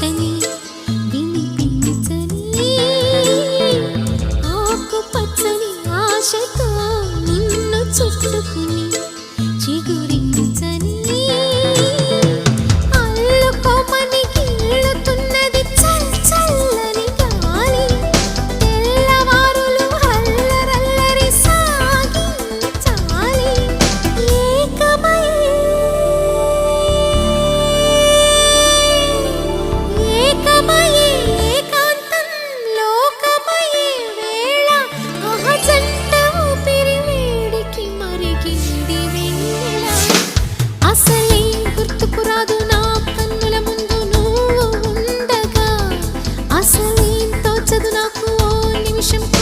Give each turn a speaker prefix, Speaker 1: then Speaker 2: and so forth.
Speaker 1: ముచ్చటని వినిపించని ఆకు పచ్చని ఆశతో simple.